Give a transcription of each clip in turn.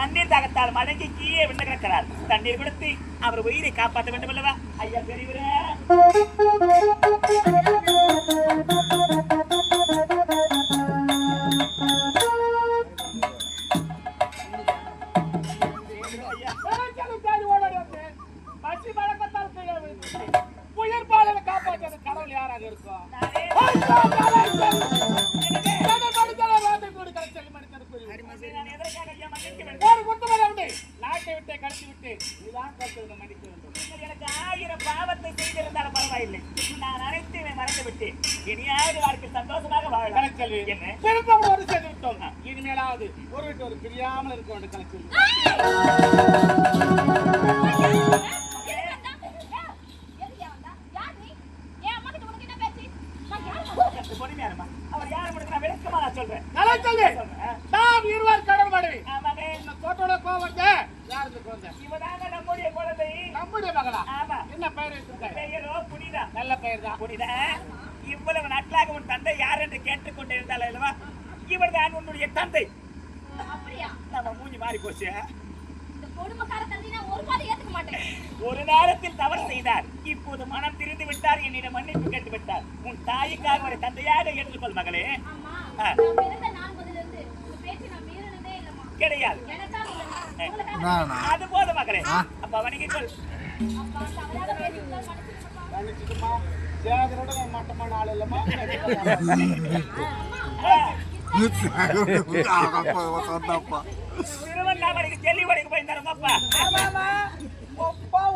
தண்ணீர் தாகத்தால் மடங்கி கீழே விழுந்து கிடக்கிறார். தண்ணீர் கொடுத்து அவர் உயிரை காப்பாற்ற வேண்டும் அல்லவா? ஐயா பெரியவரே. இனியாவது வாழ்க்கை சந்தோஷமாக வாழலாம் கலைச்செல்வி என்ன? ஒரு செய்து விட்டோம். இனிமேலாவது ஒரு விட்டு ஒரு பிரியாமல் இருக்க வேண்டும் கலைச்செல்வி ஒரு நேரத்தில் தவறு செய்தார். இப்போது மனம் திரிந்து விட்டார் என்னிடம் மன்னிப்பு கேட்டு விட்டார். உன் தாய்க்காக ஒரு தந்தையாக எடுத்துக்கொள் மகளே. கிடையாது. அது போதும் மகளே. அப்ப வணங்கிக் கொள். கணிச்சுக்குமா சேகரோட நான் மட்டமான ஆள் இல்லம்மா? திருவண்ணாமலைக்கு ஜெல்லி வடைக்கு போய்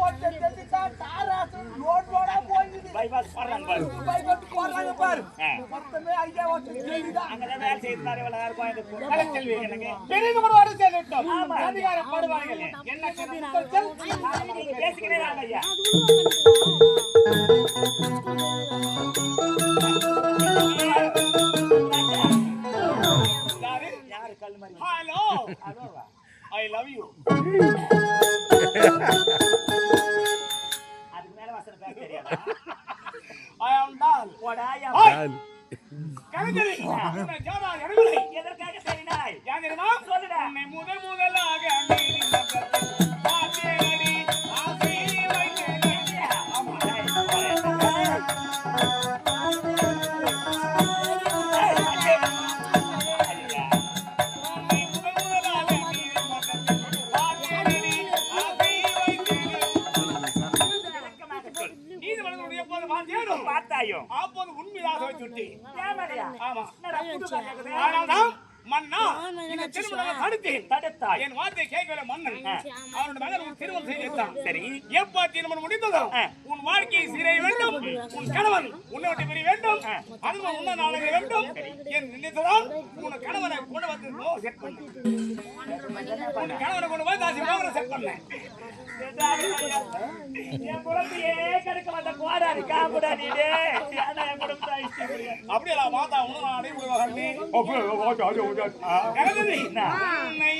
தரங்கப்பா ஒப்பா ஒருத்த தெரிஞ்சா தாராசு ரோட் ரோடா போயிடுது பைபாஸ் போடுறாங்க பாரு பைபத்து போடுறாங்க பாரு ஆ. மொத்தமே ஐயா ஒருத்த தெரியுதா அங்கதான் வேலை செய்தாரு இவ்வளவு நேரம் கோயம்புத்தூர். கலைச்செல்வி எனக்கு பெரிய கூட ஒரு சேர்ந்து விட்டோம் அதிகாரப்படுவார்கள் என்ன கருத்து பேசிக்கிறே வாங்க ஐயா யாரு? யாரு கல்லு மாதிரி? ஹலோ? ஐ லவ் யூ எதற்காக சரினாய்? உன்னை முதல் முதலாக சரி. எப்ப திருமணம் முடிந்ததோ? ஆ. உன் வாழ்க்கையை சீரை வேண்டும். உன் கணவன் உன்னை விட்டு பிரிய வேண்டும். அதுவும் உன்ன நாளைக்கு வேண்டும். என் நினைத்ததால் உன் கணவனை கொண்டு வந்து செட் பண்ண. உன் கணவனை கொண்டு வந்து தாசி மோகனை செட் பண்ணேன் என் குழந்தையே வந்த? அப்படியே மாதா உணவு அடைவுள்ளவர்களே கணவனே, உன்னை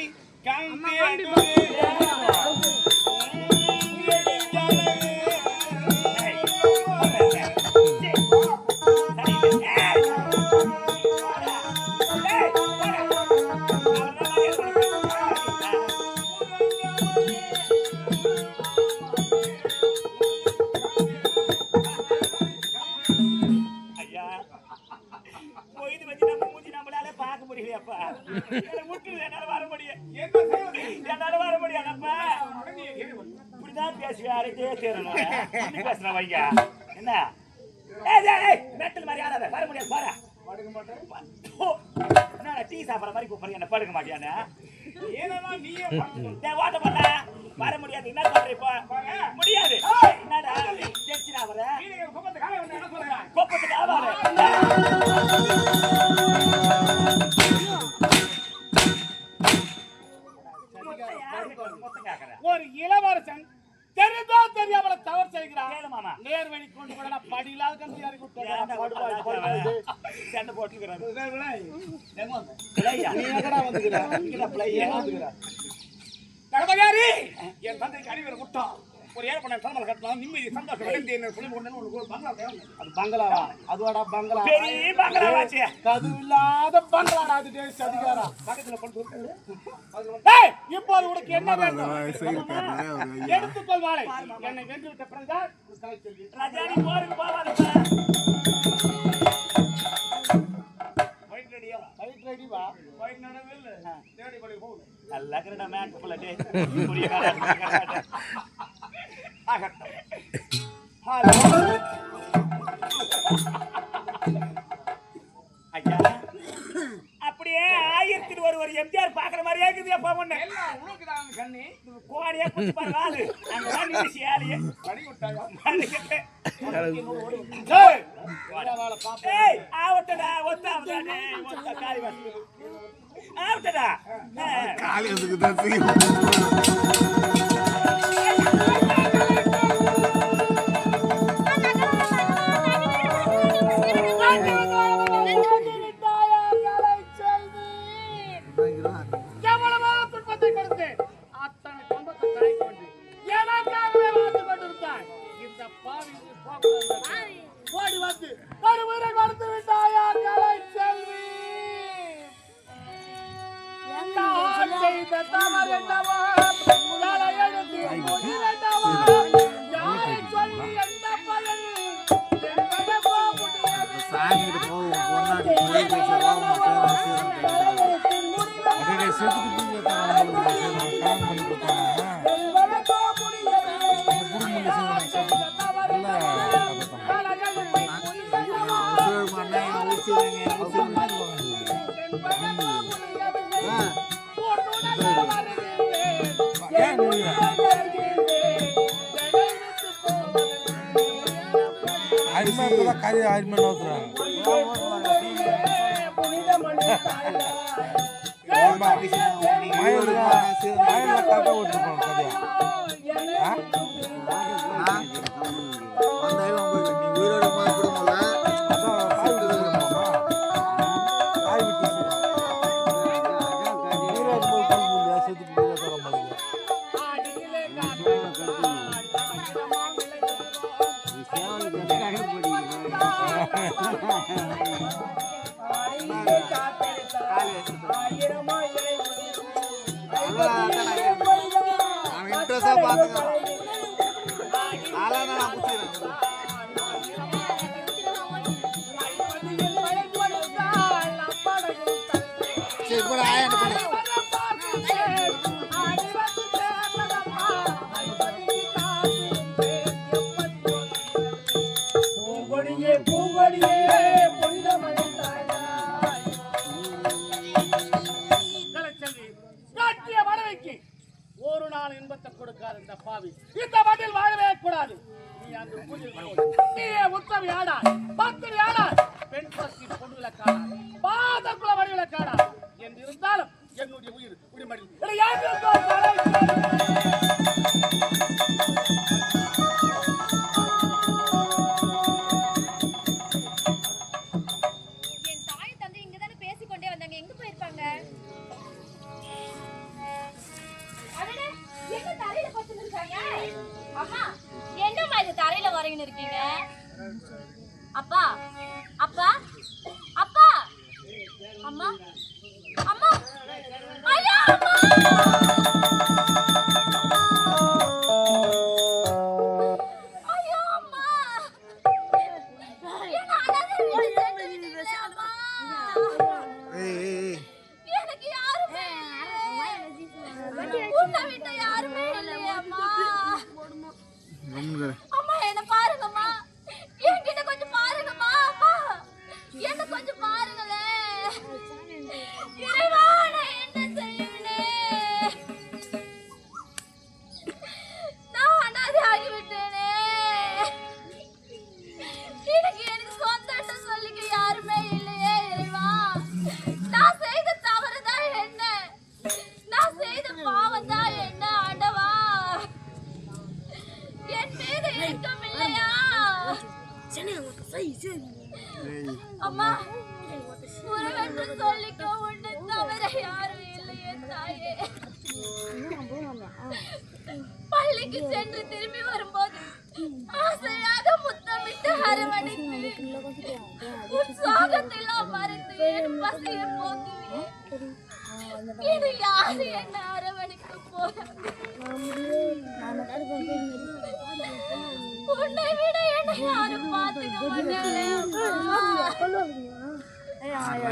நம்மளால பார்க்க என்னால வர முடியும் என்ன என்னால வர முடியாதப்பா? இப்படிதான் பேசுவேன் யாருக்கே பேசுறேன் வைங்க. என்ன? மெட்டல் மாதிரி ஆடாத. வர முடியாது போற ஓ, டீ சாப்பிட்ற மாதிரி கூப்பிடுறீங்க என்ன படுக்க மாட்டியானே ஏன்னா நீ வாட்ட டேய், வர முடியாது. என்ன சொல்ற முடியாது. என்னடா? ஒரு இளவரசன் தெரிந்தோ தெரியாமல தவறு செய்கிறான். நேர் வழி கொண்டு போனா படியில்லாத கம்பி விட்டுறான். சண்டை போட்டுக்கிறாரு. என் தந்தைக்கு அடிவர் முட்டான் ஒரு ஏழை தலைமையில் கட்டலாம் நிம்மதி சந்தோஷம் அடைந்து என்ன சொல்லி கொண்டு உனக்கு ஒரு பங்களா தேவை. அது பங்களாவா? அதுவாடா பங்களா. பெரிய பங்களாவாச்சு கதவு இல்லாத பங்களாடா அது டேய் சதிகாரா பக்கத்துல டேய் இப்போது உனக்கு என்ன வேண்டும் எடுத்துக்கொள் வாளை என்னை வென்று விட்ட பிறகுதான் ரஜானி போருக்கு போவாது வா நடவில் தேடி படி நல்லா கிரட மேட் புள்ள டே புரிய காரா ஆகட்டும் ஹலோ ஐயா அப்படியே ஆயிரத்தி ஒரு ஒரு எம்ஜிஆர் பாக்குற மாதிரியே இருக்குது உனக்கு தான் கண்ணி கோடியா குத்தி பாரு ஆளு அங்க ஆவட்டடா ஒத்தாவடா டேய் ஒத்த காலி வாசி ஆவட்டடா. தான் அப்படியே செத்துட்டு போய் பண்ணி கொடுத்தாங்க கறி மயில் மயில் கரெக்டாக ஓட்டிருப்பாங்க கதையா 가능합니다. கம்முன்னு அம்மா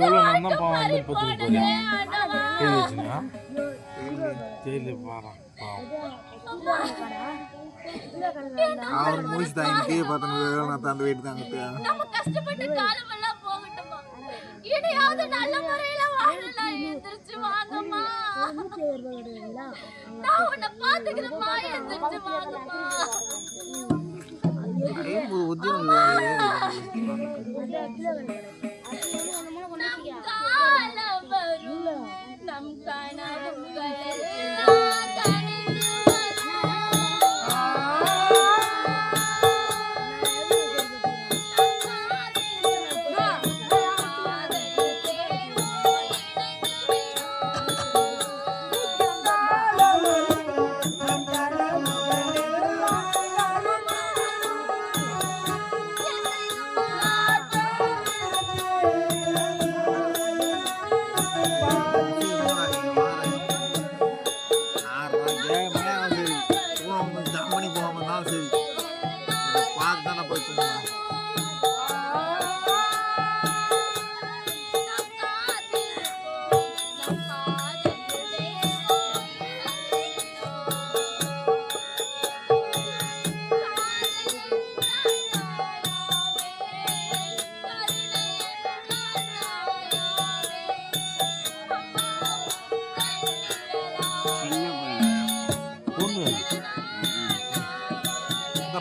எவ்வளோ நான் பாவம் வந்து பத்து போகிறேன் எழுதி வச்சுங்க ஜெயிலில் பாரா நான் தாண்டி போயிட்டு தாங்க நம்ம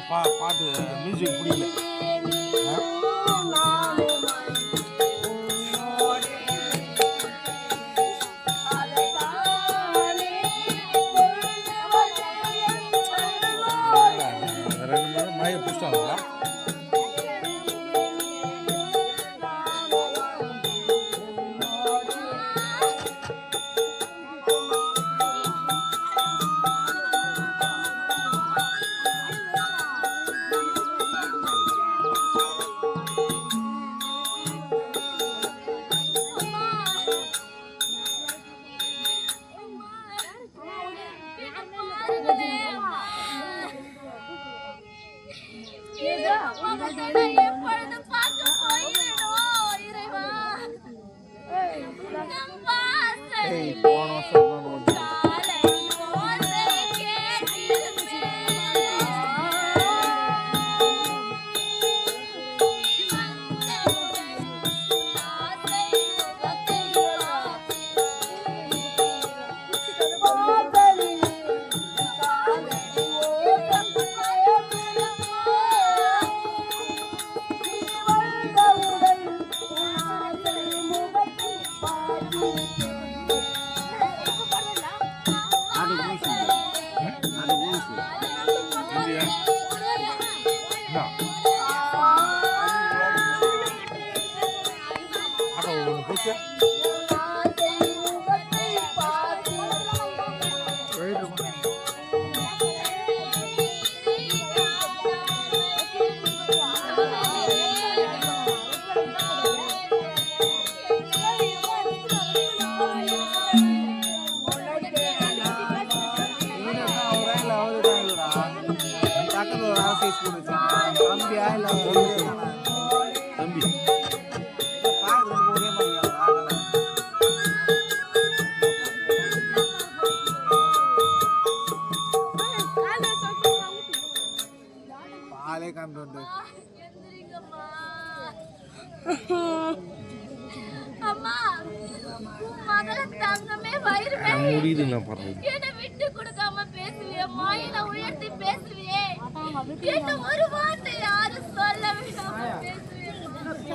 花花的美水不离面啊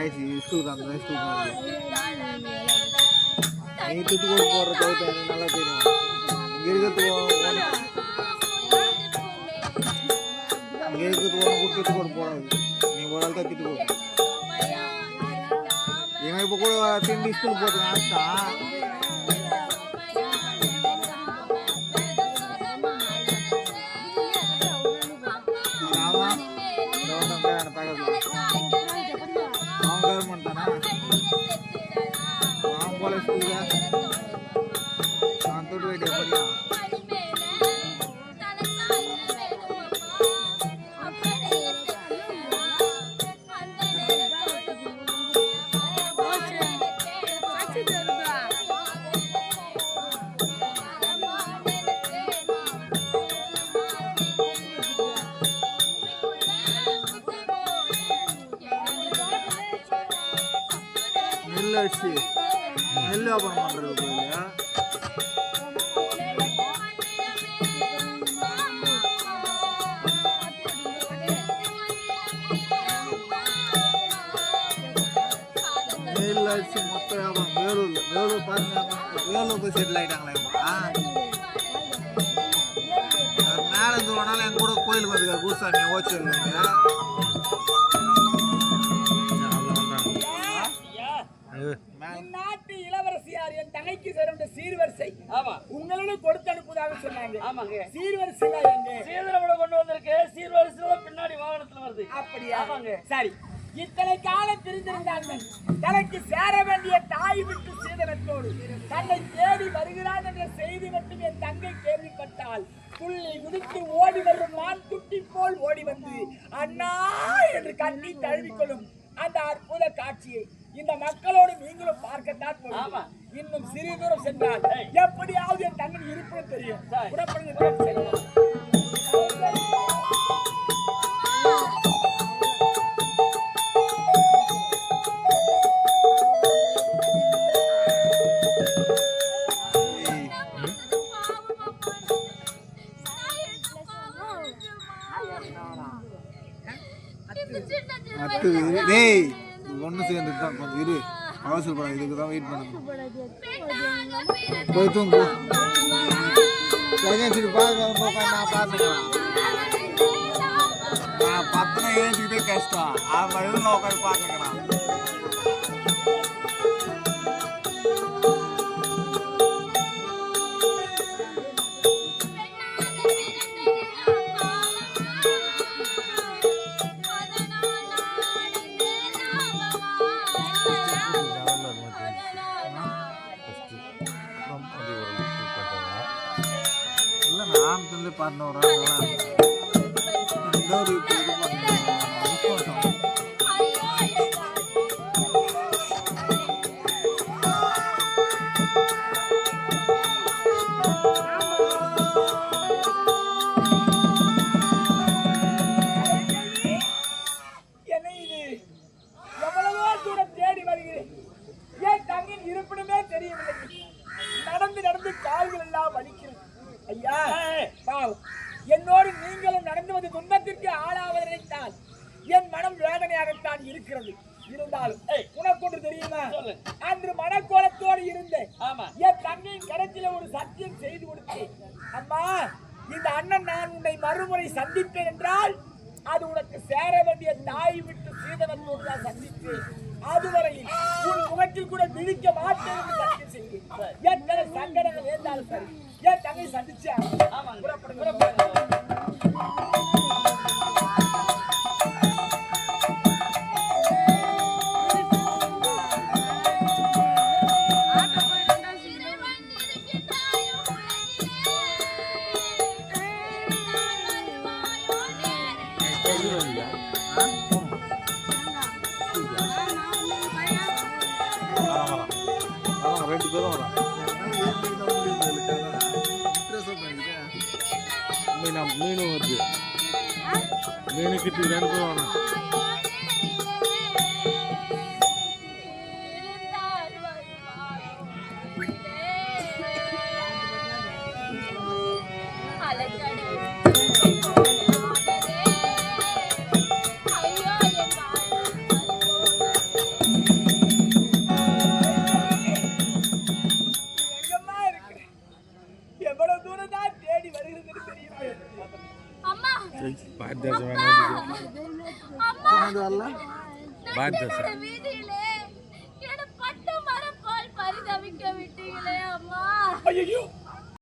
இருப்பேன் ஸ்கூலுக்கு அந்த ரைஸ் ஸ்கூலுக்கு நீ துட்டுக்கோடு போடுற கவிதை எனக்கு நல்லா தெரியும். இங்கே இருக்கிறதுக்கு இங்கே இருக்கிறதுக்கு ஒன்று கூட போடாது. நீ ஒரு ஆள் தான் திட்டுக்கோடு இவன் இப்போ கூட திரும்பி ஸ்கூல் போட்டு ஆசை కాంపోలేస్తుంది దాంతో ఎప్పటికీ வச்சு நெல் வியாபாரம் பண்ணுறது போய் நெல் அடிச்சு மொத்த வியாபாரம். வேலூர் வேலூர் பாருங்க. வேலூர் போய் செட்டில் ஆகிட்டாங்களா இப்போ. மேலே இருந்து ஒரு என் கூட கோயிலுக்கு வந்துருக்கா கூசாமி ஓச்சு இல்லைங்க உங்களுடன் கொடுத்து அனுப்புவதாக சொன்னாங்க. ஆமாங்க. சீர்வரிசை எங்க? சீதனவிட கொண்டு வந்திருக்கு. சீர்வரிசையில பின்னாடி வாகனத்துல வருது. அப்படியா? ஆமாங்க. சரி. இத்தனை காலம் தனக்கு சேர வேண்டிய தாய் விட்டு சீதனத்தோடு தன்னை தேடி வருகிறான் என்ற செய்தி மட்டும் என் தங்கை கேள்விப்பட்டால் துள்ளி குதித்து ஓடி வரும் மான் குட்டி போல் ஓடி வந்து அண்ணா என்று கண்ணி தழுவிக்கொள்ளும் அந்த அற்புத காட்சியை இந்த மக்களோடு நீங்களும் பார்க்கத்தான் இன்னும் சிறிது தூரம் சென்றால் aprender a ser. அவள் அவன் பார்த்துக்கிறான் எத்தனை சங்கடங்கள் இருந்தாலும் சரி என் தங்கை சந்திச்சேன் ஆமாங்க. புறப்படுங்க.